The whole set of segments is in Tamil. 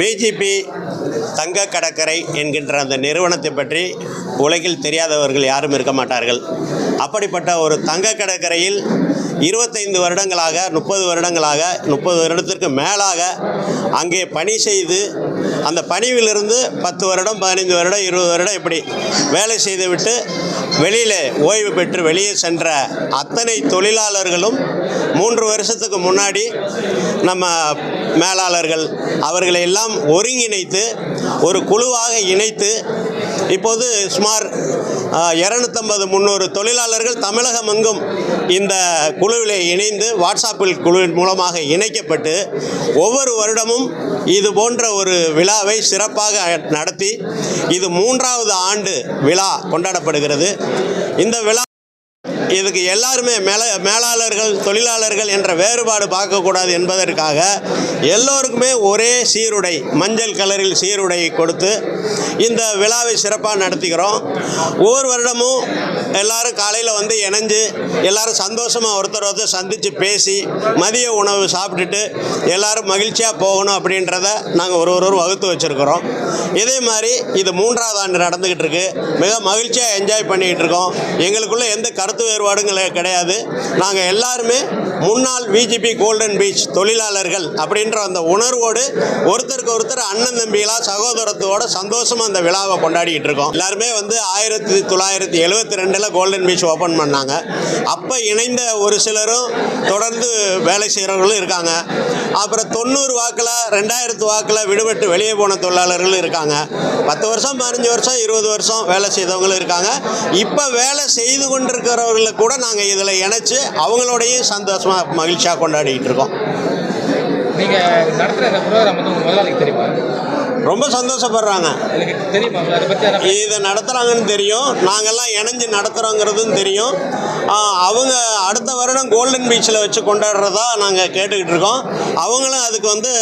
விஜிபி தங்க கடற்கரை என்கின்ற அந்த நிறுவனத்தை பற்றி உலகில் தெரியாதவர்கள் யாரும் இருக்க மாட்டார்கள். அப்படிப்பட்ட ஒரு தங்க கடற்கரையில் இருபத்தைந்து வருடங்களாக முப்பது வருடங்களாக முப்பது வருடத்திற்கு மேலாக அங்கே பணி செய்து அந்த பணிவிலிருந்து பத்து வருடம் பதினைந்து வருடம் இருபது வருடம் இப்படி வேலை செய்துவிட்டு வெளியில் ஓய்வு பெற்று வெளியே சென்ற அத்தனை தொழிலாளர்களும் மூன்று வருஷத்துக்கு முன்னாடி நம்ம மேலாளர்கள் அவர்களை எல்லாம் ஒருங்கிணைத்து ஒரு குழுவாக இணைத்து இப்போது சுமார் இரநூத்தம்பது முந்நூறு தொழிலாளர்கள் தமிழகம் எங்கும் இந்த குழுவில் இணைந்து வாட்ஸ்அப்பில் குழுவின் மூலமாக இணைக்கப்பட்டு ஒவ்வொரு வருடமும் இது போன்ற ஒரு விழாவை சிறப்பாக நடத்தி இது மூன்றாவது ஆண்டு விழா கொண்டாடப்படுகிறது. இந்த விழா இதுக்கு எல்லாருமே மேல மேலாளர்கள் தொழிலாளர்கள் என்ற வேறுபாடு பார்க்கக்கூடாது என்பதற்காக எல்லோருக்குமே ஒரே சீருடை மஞ்சள் கலரில் சீருடை கொடுத்து இந்த விழாவை சிறப்பாக நடத்துகிறோம். ஒவ்வொரு வருடமும் எல்லாரும் காலையில் வந்து இணைஞ்சு எல்லாரும் சந்தோஷமாக ஒருத்தர் ஒருத்தர் சந்தித்து பேசி மதிய உணவு சாப்பிட்டுட்டு எல்லாரும் மகிழ்ச்சியாக போகணும் அப்படின்றத நாங்கள் ஒரு ஒரு வகுத்து வச்சுருக்கிறோம். இதே மாதிரி இது மூன்றாவது ஆண்டு நடந்துக்கிட்டு இருக்கு. மிக மகிழ்ச்சியாக என்ஜாய் பண்ணிக்கிட்டு இருக்கோம். எங்களுக்குள்ள எந்த கருத்து வேறுபாடுங்களே கிடையாது. நாங்கள் எல்லாருமே முன்னாள் விஜிபி கோல்டன் பீச் தொழிலாளர்கள் அப்படின்ற அந்த உணர்வோடு ஒருத்தருக்கு ஒருத்தர் அண்ணன் தம்பிகளாக சகோதரத்தோட சந்தோஷமாக அந்த விழாவை கொண்டாடிக்கிட்டு இருக்கோம். எல்லாருமே வந்து ஆயிரத்தி தொள்ளாயிரத்தி எழுபத்தி ரெண்டு ரெண்டில் கோல்டன் பீச் ஓப்பன் பண்ணாங்க. அப்போ இணைந்த ஒரு சிலரும் தொடர்ந்து வேலை செய்கிறவர்களும் இருக்காங்க. அப்புறம் தொண்ணூறு வாக்கில் ரெண்டாயிரத்து வாக்கில் விடுபட்டு வெளியே போன தொழிலாளர்களும் இருக்காங்க. பத்து வருஷம் பதினஞ்சு வருஷம் இருபது வருஷம் வேலை செய்தவங்களும் இருக்காங்க. இப்போ வேலை செய்து கொண்டிருக்கிறவர்களை கூட நாங்கள் இதில் இணைச்சி அவங்களோடையும் சந்தோஷமாக மகிழ்ச்சியாக கொண்டாடிக்கிட்டு இருக்கோம். நீங்கள் நடத்துகிற இந்த ப்ரோக்ராம் வந்து உங்கள் முதலாளிக்கு தெரியுமா? ரொம்ப சந்தோஷப்படுறாங்க. இதை நடத்துகிறாங்கன்னு தெரியும். நாங்கள்லாம் இணைஞ்சு நடத்துகிறோங்கிறதும் தெரியும். அவங்க அடுத்த வருடம் கோல்டன் பீச்சில் வச்சு கொண்டாடுறதா நாங்கள் கேட்டுக்கிட்டு இருக்கோம். அவங்களும் அதுக்கு வந்து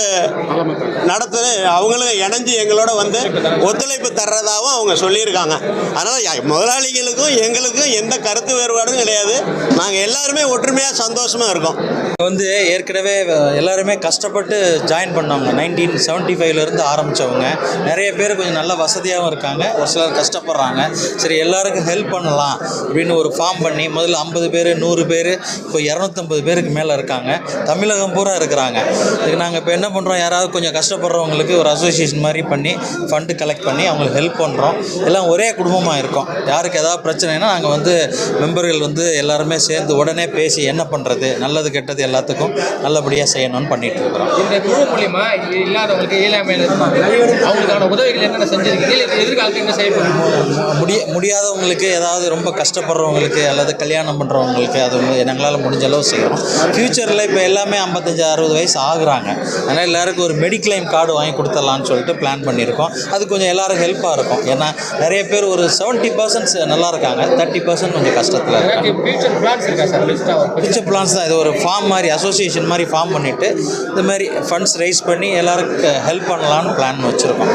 நடத்து அவங்களும் இணைஞ்சு எங்களோட வந்து ஒத்துழைப்பு தர்றதாகவும் அவங்க சொல்லியிருக்காங்க. அதனால் முதலாளிகளுக்கும் எங்களுக்கும் எந்த கருத்து வேறுபாடும் கிடையாது. நாங்கள் எல்லாருமே ஒற்றுமையாக சந்தோஷமாக இருக்கோம். வந்து ஏற்கனவே எல்லாருமே கஷ்டப்பட்டு ஜாயின் பண்ணவங்க. நைன்டீன் செவன்ட்டி ஃபைவ்லேருந்து ஆரம்பித்தவங்க நிறைய பேர் கொஞ்சம் நல்ல வசதியாகவும் இருக்காங்க. ஒரு சிலர் கஷ்டப்படுறாங்க. சரி எல்லாருக்கும் ஹெல்ப் பண்ணலாம் அப்படின்னு ஒரு ஃபார்ம் பண்ணி முதல்ல ஐம்பது பேர் நூறு பேர் இப்போ இரநூத்தம்பது பேருக்கு மேலே இருக்காங்க. தமிழகம் பூரா இருக்கிறாங்க. இதுக்கு நாங்கள் இப்போ என்ன பண்ணுறோம் யாராவது கொஞ்சம் கஷ்டப்படுறவங்களுக்கு ஒரு அசோசியேஷன் மாதிரி பண்ணி ஃபண்டு கலெக்ட் பண்ணி அவங்களுக்கு ஹெல்ப் பண்ணுறோம் எல்லாம் ஒரே குடும்பமாக இருக்கோம். யாருக்கு ஏதாவது பிரச்சனைனா நாங்கள் வந்து மெம்பர்கள் வந்து எல்லாருமே சேர்ந்து உடனே பேசி என்ன பண்ணுறது நல்லது கெட்டது எல்லாத்துக்கும் நல்லபடியாக செய்யணும்னு பண்ணிட்டு இருக்கிறோம் இந்த குழு மூலியமா இல்லாதவங்களுக்கு இயலாமையில் அவங்களுக்கான உதவிகள் என்னென்ன செஞ்சிருக்கீங்க எதிர்காலத்தில் என்ன செய்ய முடிய முடியாதவங்களுக்கு ஏதாவது ரொம்ப கஷ்டப்படுறவங்களுக்கு அல்லது கல்யாணம் பண்ணுறவங்களுக்கு அது எங்களால் முடிஞ்ச அளவு செய்கிறோம் ஃப்யூச்சரில் இப்போ எல்லாமே ஐம்பத்தஞ்சு அறுபது வயசு ஆகுறாங்க. அதனால் எல்லாருக்கும் ஒரு மெடிக்ளைம் கார்டு வாங்கி கொடுத்துடலான்னு சொல்லிட்டு பிளான் பண்ணியிருக்கோம். அது கொஞ்சம் எல்லாரும் ஹெல்ப்பாக இருக்கும். ஏன்னா நிறைய பேர் ஒரு செவன்ட்டி பர்சன்ட்ஸ் நல்லா இருக்காங்க. தேர்ட்டி பர்சன்ட் கொஞ்சம் கஷ்டத்தில் இருக்காங்க. ஃபியூச்சர் பிளான்ஸ் தான். இது ஒரு ஃபார்ம் மாதிரி அசோசியேஷன் மாதிரி ஃபார்ம் பண்ணிவிட்டு இந்த மாதிரி ஃபண்ட்ஸ் ரைஸ் பண்ணி எல்லாருக்கும் ஹெல்ப் பண்ணலான்னு பிளான் வச்சுருக்கோம்.